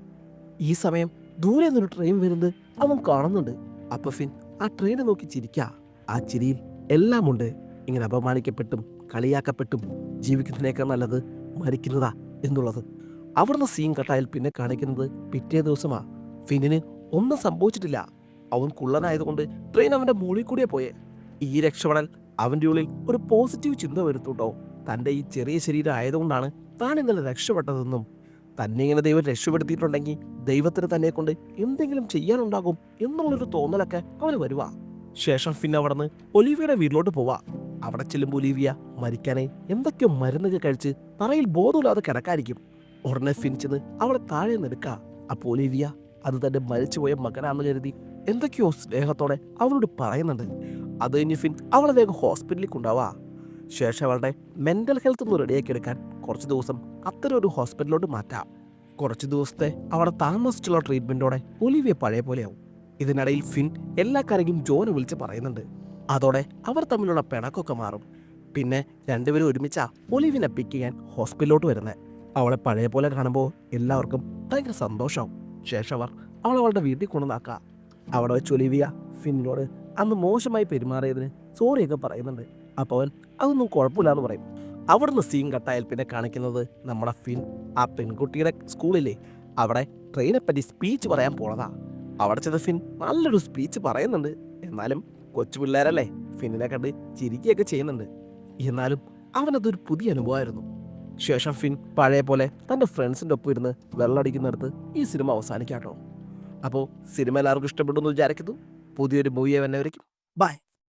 ഈ സമയം ദൂരെ നിന്നൊരു ട്രെയിൻ വരുന്നത് അവൻ കാണുന്നുണ്ട്. അപ്പൊ ഫിൻ ആ ട്രെയിനെ നോക്കി ചിരിക്ക. ആ ചിരിയിൽ എല്ലാം ഉണ്ട് ഇങ്ങനെ അപമാനിക്കപ്പെട്ടും കളിയാക്കപ്പെട്ടും ജീവിക്കുന്നതിനേക്കാൾ നല്ലത് മരിക്കുന്നതാ എന്നുള്ളത്. അവിടുന്ന് സീൻ കട്ടായാൽ പിന്നെ കാണിക്കുന്നത് പിറ്റേ ദിവസമാ. ഫിന്നിന് ഒന്നും സംഭവിച്ചിട്ടില്ല. അവൻ കുള്ളനായതുകൊണ്ട് ട്രെയിൻ അവന്റെ മുകളിൽ കൂടിയേ പോയെ. ഈ രക്ഷപ്പെടൽ അവന്റെ ഉള്ളിൽ ഒരു പോസിറ്റീവ് ചിന്ത വരുത്തുട്ടോ. തന്റെ ഈ ചെറിയ ശരീരം ആയതുകൊണ്ടാണ് താൻ ഇന്നലെ രക്ഷപ്പെട്ടതെന്നും. തന്നെ ഇങ്ങനെ ദൈവം രക്ഷപ്പെടുത്തിയിട്ടുണ്ടെങ്കിൽ ദൈവത്തിന് തന്നെ കൊണ്ട് എന്തെങ്കിലും ചെയ്യാനുണ്ടാകും എന്നുള്ളൊരു തോന്നലൊക്കെ അവന് വരുവാ. ശേഷം പിന്നെ അവിടുന്ന് ഒലിവിയുടെ വീട്ടിലോട്ട് പോവാ. അവിടെ ചെല്ലുമ്പോൾ ഒലീവിയ മരിക്കാനായി എന്തൊക്കെയോ മരുന്നൊക്കെ കഴിച്ച് തറയിൽ ബോധമില്ലാതെ കിടക്കായിരിക്കും. ഉടനെ ഫിനിച്ചത് അവളെ താഴെ നിൽക്ക അപ്പോൾ ഒലിവിയ അത് തന്റെ മരിച്ചുപോയ മകനാണെന്ന് കരുതി എന്തൊക്കെയോ സ്നേഹത്തോടെ അവളോട് പറയുന്നുണ്ട്. അത് കഴിഞ്ഞ് ഫിൻ അവളെ വേഗം ഹോസ്പിറ്റലിൽ കൊണ്ടാവാ ശേഷം അവളുടെ മെന്റൽ ഹെൽത്ത് ഒന്ന് റെഡിയാക്കി എടുക്കാൻ കുറച്ച് ദിവസം അത്തരം ഒരു ഹോസ്പിറ്റലിലോട്ട് മാറ്റാം. കുറച്ച് ദിവസത്തെ അവിടെ താമസിച്ചുള്ള ട്രീറ്റ്മെന്റോടെ ഒലിവിയ പഴയ പോലെയാവും. ഇതിനിടയിൽ ഫിൻ എല്ലാ കാര്യങ്ങളും ജോനെ വിളിച്ച് പറയുന്നുണ്ട്. അതോടെ അവർ തമ്മിലുള്ള പിണക്കൊക്കെ മാറും. പിന്നെ രണ്ടുപേരും ഒരുമിച്ചാ ഒലിവിനെ പിക്ക് ചെയ്യാൻ ഹോസ്പിറ്റലിലോട്ട് വരുന്നത് അവളെ പഴയ പോലെ കാണുമ്പോൾ എല്ലാവർക്കും ഭയങ്കര സന്തോഷമാവും ശേഷം അവർ അവളെ അവളുടെ വീട്ടിൽ കൊണ്ടുവന്നാക്കുക അവിടെ വെച്ച് ഒലിവിയ ഫിന്നിനോട് അന്ന് മോശമായി പെരുമാറിയതിന് സോറിയൊക്കെ പറയുന്നുണ്ട്. അപ്പോൾ അവൻ അതൊന്നും കുഴപ്പമില്ലാന്ന് പറയും. അവിടുന്ന് സീൻ കട്ടായാൽ പിന്നെ കാണിക്കുന്നത് നമ്മുടെ ഫിൻ ആ പെൺകുട്ടിയുടെ സ്കൂളിലെ അവിടെ ട്രെയിനെ പറ്റി സ്പീച്ച് പറയാൻ പോണതാ. അവിടെ ചെന്ന ഫിൻ നല്ലൊരു സ്പീച്ച് പറയുന്നുണ്ട്. എന്നാലും കൊച്ചു പിള്ളേരല്ലേ ഫിന്നിനെ കണ്ട് ചിരിക്കുകയൊക്കെ ചെയ്യുന്നുണ്ട്. എന്നാലും അവനതൊരു പുതിയ അനുഭവമായിരുന്നു. ശേഷം ഫിൻ പഴയ പോലെ തന്റെ ഫ്രണ്ട്സിന്റെ ഒപ്പം ഇരുന്ന് വെള്ളടിക്കുന്നിടത്ത് ഈ സിനിമ അവസാനിക്കാട്ടോ അപ്പോൾ സിനിമ എല്ലാവർക്കും ഇഷ്ടപ്പെടുന്നു വിചാരിക്കുന്നു. പുതിയൊരു മൂവിയെ തന്നെ വരയ്ക്കും ബൈ